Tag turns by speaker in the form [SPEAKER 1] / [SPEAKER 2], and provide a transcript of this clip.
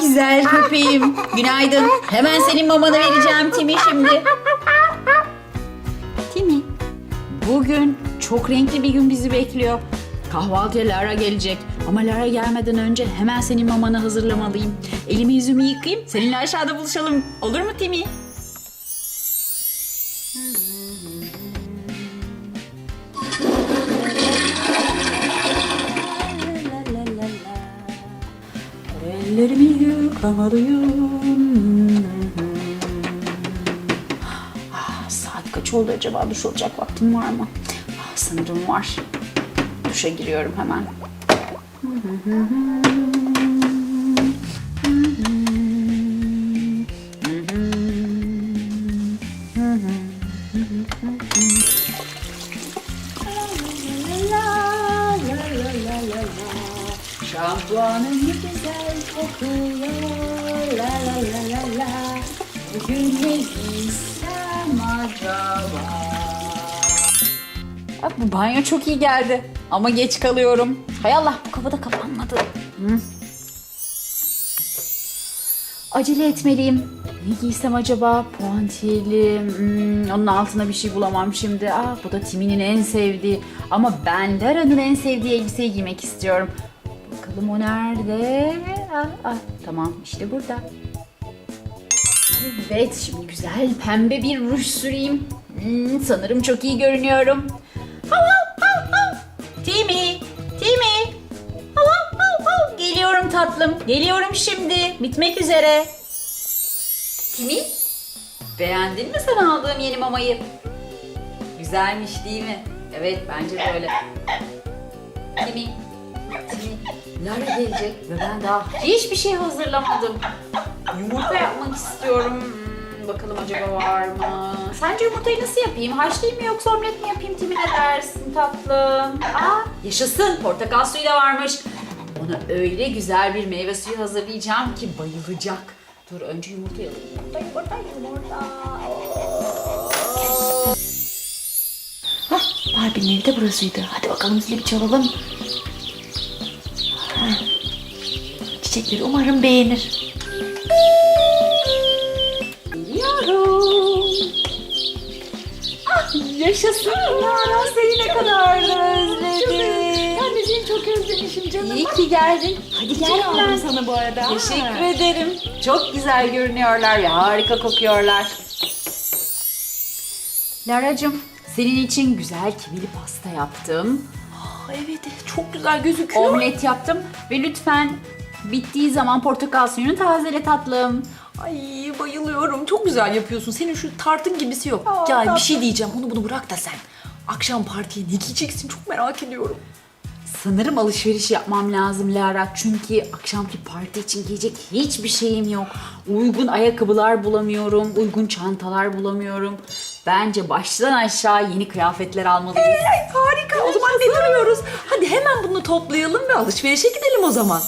[SPEAKER 1] güzel köpeğim. Günaydın. Hemen senin mamanı vereceğim Timi şimdi. Timi, bugün çok renkli bir gün bizi bekliyor. Kahvaltıya Lara gelecek. Ama Lara gelmeden önce hemen senin mamanı hazırlamalıyım. Elimi yüzümü yıkayayım. Seninle aşağıda buluşalım. Olur mu Timi? Ellerimi yıkamalıyım. Ah, saat kaç oldu acaba? Duş olacak vaktim var mı? Ah, sanırım var. Duşa giriyorum hemen. Şampuanın güzel kokuyor la la la la la Bugün ne giysem acaba Bak bu banyo çok iyi geldi ama geç kalıyorum. Hay Allah bu kapı da kapanmadı. Hı. Acele etmeliyim. Ne giysem acaba? Puantiyeli. Hmm, onun altına bir şey bulamam şimdi. Aa, bu da Timi'nin en sevdiği. Ama ben Lara'nın en sevdiği elbiseyi giymek istiyorum. Bakalım o nerede? Ah, ah, tamam işte burada. Evet şimdi güzel pembe bir ruj süreyim. Hmm, sanırım çok iyi görünüyorum. Hav, hav, hav, hav. Timi, Timi. Hav, hav, hav, hav. Geliyorum tatlım. Geliyorum şimdi. Bitmek üzere. Timi, beğendin mi sen aldığım yeni mamayı? Güzelmiş değil mi? Evet bence de öyle. Timi, Lara gelecek ve ben daha hiçbir şey hazırlamadım. Yumurta yapmak istiyorum. Hmm, bakalım acaba var mı? Sence yumurtayı nasıl yapayım? Haşlayayım mı yoksa omlet mi yapayım? Timi ne dersin tatlım? Aa, yaşasın. Portakal suyu da varmış. Ona öyle güzel bir meyve suyu hazırlayacağım ki bayılacak. Dur önce yumurtayı alayım. Yumurta, yumurta, yumurta.
[SPEAKER 2] Hah, Barbie'nin evi de burasıydı. Hadi bakalım zili bir çalalım. Çiçekleri umarım beğenir.
[SPEAKER 1] Geliyorum. Ah, yaşasın Lara seni ne kadar da özledim.
[SPEAKER 2] Ben de seni çok özlemişim canım.
[SPEAKER 1] İyi ki geldin. Hadi gel
[SPEAKER 2] aldım sana bu arada.
[SPEAKER 1] Teşekkür ederim. Çok güzel görünüyorlar ve harika kokuyorlar. Lara'cığım senin için güzel kivili pasta yaptım.
[SPEAKER 2] Aa, evet çok güzel gözüküyor.
[SPEAKER 1] Omlet yaptım ve lütfen bittiği zaman portakal suyunu tazele tatlım.
[SPEAKER 2] Ay bayılıyorum. Çok güzel yapıyorsun. Senin şu tartın gibisi yok.
[SPEAKER 1] Aa, tatlı.
[SPEAKER 2] bir şey diyeceğim. Onu bunu bırak da sen. Akşam partiye ne giyeceksin çok merak ediyorum.
[SPEAKER 1] Sanırım alışveriş yapmam lazım Lara. Çünkü akşamki parti için giyecek hiçbir şeyim yok. Uygun ayakkabılar bulamıyorum. Uygun çantalar bulamıyorum. Bence baştan aşağı yeni kıyafetler almalıyız.
[SPEAKER 2] Ay harika. O zaman ne duruyoruz? Hadi hemen bunu toplayalım ve alışverişe gidelim o zaman.